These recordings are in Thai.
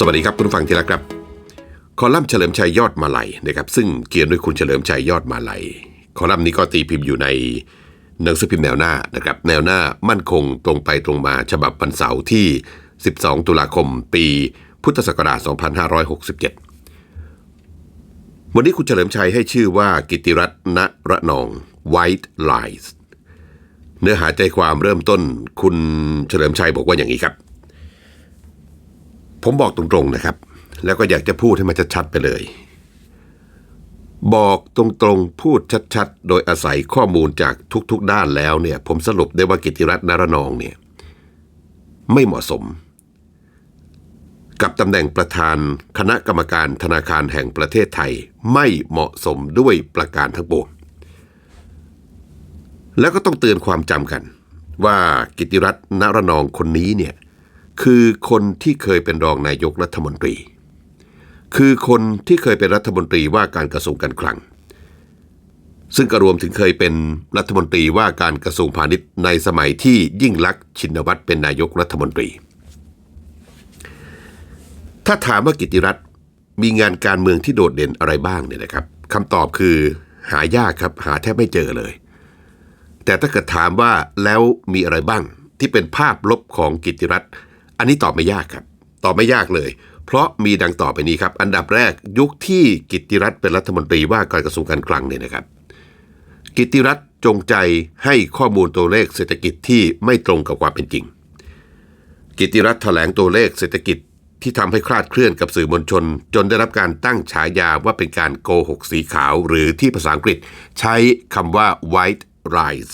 สวัสดีครับคุณฟังที่รักครับ คอลัมน์เฉลิมชัยยอดมาลัยนะครับซึ่งเขียนโดยคุณเฉลิมชัยยอดมาลัยคอลัมน์นี้ก็ตีพิมพ์อยู่ในหนังสือพิมพ์แนวหน้านะครับแนวหน้ามั่นคงตรงไปตรงมาฉบับวันเสาร์ที่ 12 ตุลาคม ปีพุทธศักราช 2567 วันนี้คุณเฉลิมชัยให้ชื่อว่ากิติรัตนระนอง White Lies เนื้อหาใจความเริ่มต้นคุณเฉลิมชัยบอกว่าอย่างนี้ครับ ผมบอกตรงๆนะครับ แล้วก็อยากจะพูดให้มันชัดๆไปเลย บอกตรงๆพูดชัดๆ โดยอาศัยข้อมูลจากทุกๆด้านแล้วเนี่ย ผมสรุปได้ว่ากิติรัตน์นารนองเนี่ย ไม่เหมาะสม กับตำแหน่งประธานคณะกรรมการธนาคารแห่งประเทศไทยไม่เหมาะสมด้วยประการทั้งปวงแล้วก็ต้องเตือนความจำกัน ว่ากิติรัตน์นารนองคนนี้เนี่ย คือคนที่เคยเป็นรองนายกรัฐมนตรี คือคนที่เคยเป็นรัฐมนตรีว่าการกระทรวงการคลัง ซึ่งก็รวมถึงเคยเป็นรัฐมนตรีว่าการกระทรวงพาณิชย์ในสมัยที่ยิ่งลักษณ์ชินวัตรเป็นนายกรัฐมนตรี ถ้าถามว่ากิติรัตน์มีงานการเมืองที่โดดเด่นอะไรบ้างเนี่ยนะครับคำตอบคือหายากครับหาแทบไม่เจอเลย แต่ถ้าเกิดถามว่าแล้วมีอะไรบ้างที่เป็นภาพลบของกิติรัตน์ อันนี้ตอบไม่ยากครับ ตอบไม่ยากเลย เพราะมีดังต่อไปนี้ครับ อันดับแรกยุคที่กิติรัตน์เป็นรัฐมนตรีว่าการกระทรวงการคลังเนี่ยนะครับ กิติรัตน์จงใจให้ข้อมูลตัวเลขเศรษฐกิจที่ไม่ตรงกับความเป็นจริง กิติรัตน์แถลงตัวเลขเศรษฐกิจที่ทำให้คลาดเคลื่อนกับสื่อมวลชน จนได้รับการตั้งฉายาว่าเป็นการโกหกสีขาว หรือที่ภาษาอังกฤษใช้คำว่า white lies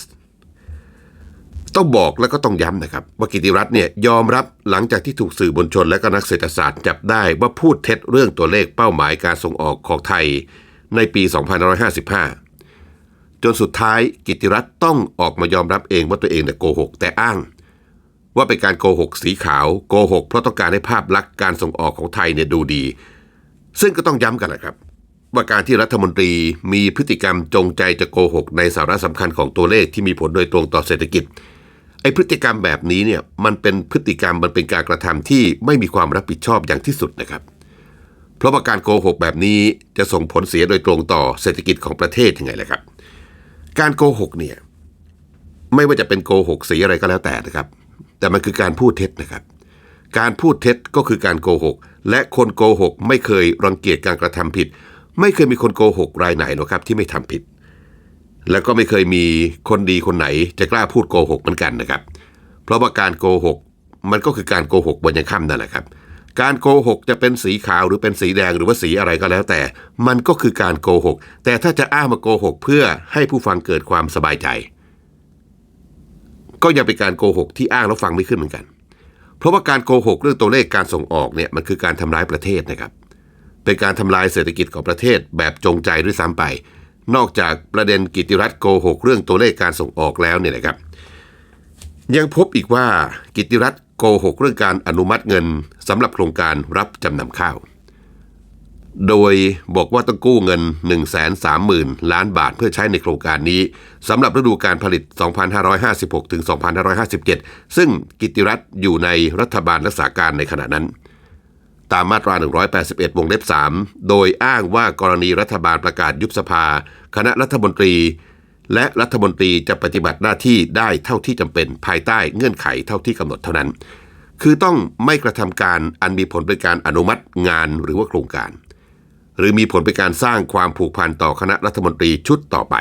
ต้องบอกแล้วก็ต้องย้ำนะครับว่ากิติรัตน์เนี่ยยอมรับหลังจากที่ถูกสื่อมวลชนและก็นักเศรษฐศาสตร์จับได้ว่าพูดเท็จเรื่องตัวเลขเป้าหมายการส่งออกของไทยในปี 2555 จนสุดท้ายกิติรัตน์ต้องออกมายอมรับเองว่าตัวเองเนี่ยโกหกแต่อ้าง ว่าเป็นการโกหกสีขาวโกหกเพราะต้องการให้ภาพลักษณ์การส่งออกของไทยเนี่ยดูดี ซึ่งก็ต้องย้ำกันนะครับว่าการที่รัฐมนตรีมีพฤติกรรมจงใจจะโกหกในสาระสำคัญของตัวเลขที่มีผลโดยตรงต่อเศรษฐกิจ ไอ้พฤติกรรมแบบนี้เนี่ยมันเป็นพฤติกรรมมันเป็นการกระทำที่ไม่มีความรับผิดชอบอย่างที่สุดนะครับ เพราะว่าการโกหกแบบนี้จะส่งผลเสียโดยตรงต่อเศรษฐกิจของประเทศยังไงล่ะครับ การโกหกเนี่ยไม่ว่าจะเป็นโกหกสีอะไรก็แล้วแต่นะครับ แต่มันคือการพูดเท็จนะครับ การพูดเท็จก็คือการโกหก และคนโกหกไม่เคยรังเกียจการกระทำผิด ไม่เคยมีคนโกหกรายไหนหรอกครับที่ไม่ทำผิด แล้วก็ไม่เคยมีคนดีคนไหนจะกล้าพูดโกหกเหมือนกันนะครับ เพราะว่าการโกหกมันก็คือการโกหกบนยังค่ำนั่นแหละครับ การโกหกจะเป็นสีขาวหรือเป็นสีแดงหรือว่าสีอะไรก็แล้วแต่ มันก็คือการโกหก แต่ถ้าจะอ้างมาโกหกเพื่อให้ผู้ฟังเกิดความสบายใจ ก็ยังเป็นการโกหกที่อ้างแล้วฟังไม่ขึ้นเหมือนกัน เพราะว่าการโกหกเรื่องตัวเลขการส่งออกเนี่ยมันคือการทำร้ายประเทศนะครับ เป็นการทำลายเศรษฐกิจของประเทศแบบจงใจด้วยซ้ำไป นอกจากประเด็นกิติรัตน์โกหกเรื่องตัวเลขการส่งออกแล้วเนี่ยนะครับ ยังพบอีกว่ากิติรัตน์โกหกเรื่องการอนุมัติเงินสำหรับโครงการรับจำนำข้าว โดยบอกว่าต้องกู้เงิน 1 3 0 0 0 0 ล้านบาทเพื่อใช้ในโครงการนี้สำหรับฤดูการผลิต 2556ถึง2557 ซึ่งกิติรัตน์อยู่ในรัฐบาลรักษาการในขณะนั้น ตามมาตรา 181 วงเล็บ 3 โดยอ้างว่ากรณีรัฐบาลประกาศยุบสภา คณะรัฐมนตรี และรัฐมนตรีจะปฏิบัติหน้าที่ได้เท่าที่จำเป็นภายใต้เงื่อนไขเท่าที่กำหนดเท่านั้น คือต้องไม่กระทำการอันมีผลเป็นการอนุมัติงานหรือว่าโครงการ หรือมีผลเป็นการสร้างความผูกพันต่อคณะรัฐมนตรีชุดต่อไป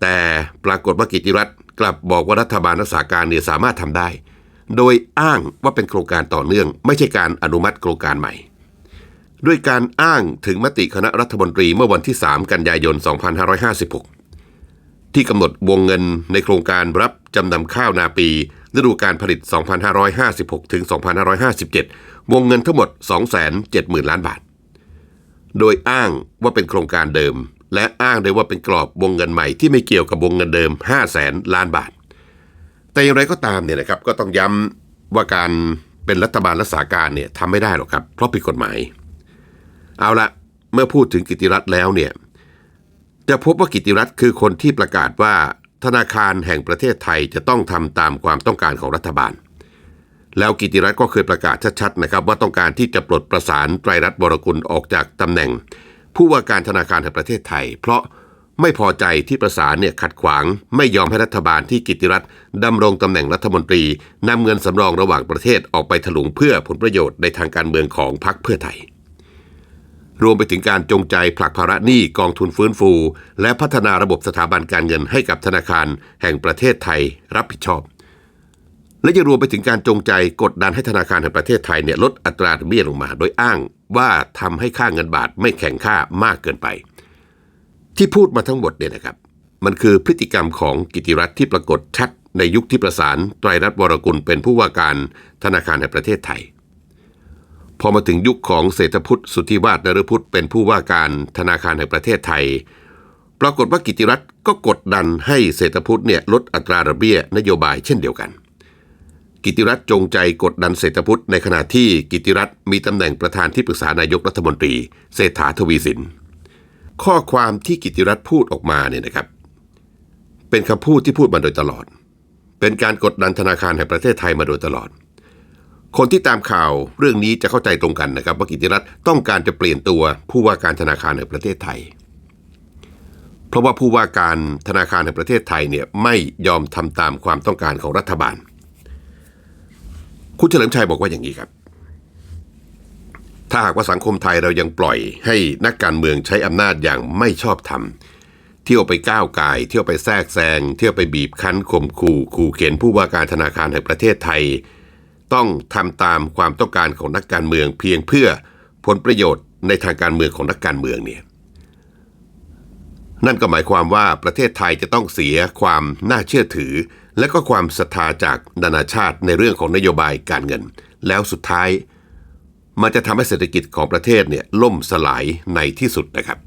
แต่ปรากฏว่ากิติรัตน์กลับบอกว่ารัฐบาลรักษาการเนี่ยสามารถทำได้ โดยอ้างว่าเป็นโครงการต่อเนื่อง ไม่ใช่การอนุมัติโครงการใหม่ ด้วยการอ้างถึงมติคณะรัฐมนตรีเมื่อวันที่ 3 กันยายน 2556 ที่กำหนดวงเงินในโครงการรับจำนำข้าวนาปีฤดูการผลิต 2556 ถึง 2557 วงเงินทั้งหมด 270,000 ล้านบาท โดยอ้างว่าเป็นโครงการเดิม และอ้างได้ว่าเป็นกรอบวงเงินใหม่ที่ไม่เกี่ยวกับวงเงินเดิม 5 0 0แสนล้านบาท แต่อย่างไรก็ตามเนี่ยนะครับก็ต้องย้ำว่าการเป็นรัฐบาลรักษาการเนี่ยทำไม่ได้หรอกครับ เพราะผิดกฎหมาย เอาละเมื่อพูดถึงกิติรัตน์แล้วเนี่ยจะพบว่ากิติรัตน์คือคนที่ประกาศว่าธนาคารแห่งประเทศไทยจะต้องทำตามความต้องการของรัฐบาล แล้วกิติรัตน์ก็เคยประกาศชัดๆนะครับว่าต้องการที่จะปลดประสานไตรรัตน์บรกุลออกจากตำแหน่ง ผู้ว่าการธนาคารแห่งประเทศไทย เพราะ ไม่พอใจที่ประสานเนี่ยขัดขวางไม่ยอมให้รัฐบาลที่กิติรัตน์ดำรงตำแหน่งรัฐมนตรีนำเงินสำรองระหว่างประเทศออกไปถลุงเพื่อผลประโยชน์ในทางการเมืองของพรรคเพื่อไทย รวมไปถึงการจงใจผลักภาระหนี้กองทุนฟื้นฟู และพัฒนาระบบสถาบันการเงินให้กับธนาคารแห่งประเทศไทยรับผิดชอบ และยังรวมไปถึงการจงใจกดดันให้ธนาคารแห่งประเทศไทยเนี่ยลดอัตราดอกเบี้ยลงมา โดยอ้างว่าทำให้ค่าเงินบาทไม่แข็งค่ามากเกินไป ที่พูดมาทั้งหมดเนี่ยนะครับ มันคือพฤติกรรมของกิติรัตน์ที่ปรากฏชัดในยุคที่ประสานไตรรัตน์วรกุลเป็นผู้ว่าการธนาคารแห่งประเทศไทย พอมาถึงยุคของเศรษฐพุทธสุทธิวาฒนฤพุทธเป็นผู้ว่าการธนาคารแห่งประเทศไทย ปรากฏว่ากิติรัตน์ก็กดดันให้เศรษฐพุทธเนี่ยลดอัตราดอกเบี้ยนโยบายเช่นเดียวกัน กิติรัตน์จงใจกดดันเศรษฐพุทธในขณะที่กิติรัตน์มีตำแหน่งประธานที่ปรึกษานายกรัฐมนตรี เศรษฐาทวีสิน ข้อความที่กิติรัตน์พูดออกมาเนี่ยนะครับ เป็นคำพูดที่พูดมาโดยตลอด เป็นการกดดันธนาคารแห่งประเทศไทยมาโดยตลอด คนที่ตามข่าวเรื่องนี้จะเข้าใจตรงกันนะครับว่ากิติรัตน์ต้องการจะเปลี่ยนตัวผู้ว่าการธนาคารแห่งประเทศไทย เพราะว่าผู้ว่าการธนาคารแห่งประเทศไทยเนี่ยไม่ยอมทำตามความต้องการของรัฐบาล คุณเฉลิมชัยบอกว่าอย่างนี้ครับ ถ้าหากว่าสังคมไทยเรายังปล่อยให้นักการเมืองใช้อำนาจอย่างไม่ชอบธรรมเที่ยวไปก้าวไก่เที่ยวไปแทรกแซง เที่ยวไปบีบคั้นข่มขู่ขู่เข็นผู้ว่าการธนาคารแห่งประเทศไทย ต้องทำตามความต้องการของนักการเมืองเพียงเพื่อผลประโยชน์ในทางการเมืองของนักการเมืองเนี่ยนั่นก็หมายความว่าประเทศไทยจะต้องเสียความน่าเชื่อถือ และก็ความศรัทธาจากนานาชาติในเรื่องของนโยบายการเงิน แล้วสุดท้าย มันจะทำให้เศรษฐกิจของประเทศเนี่ยล่มสลายในที่สุดนะครับ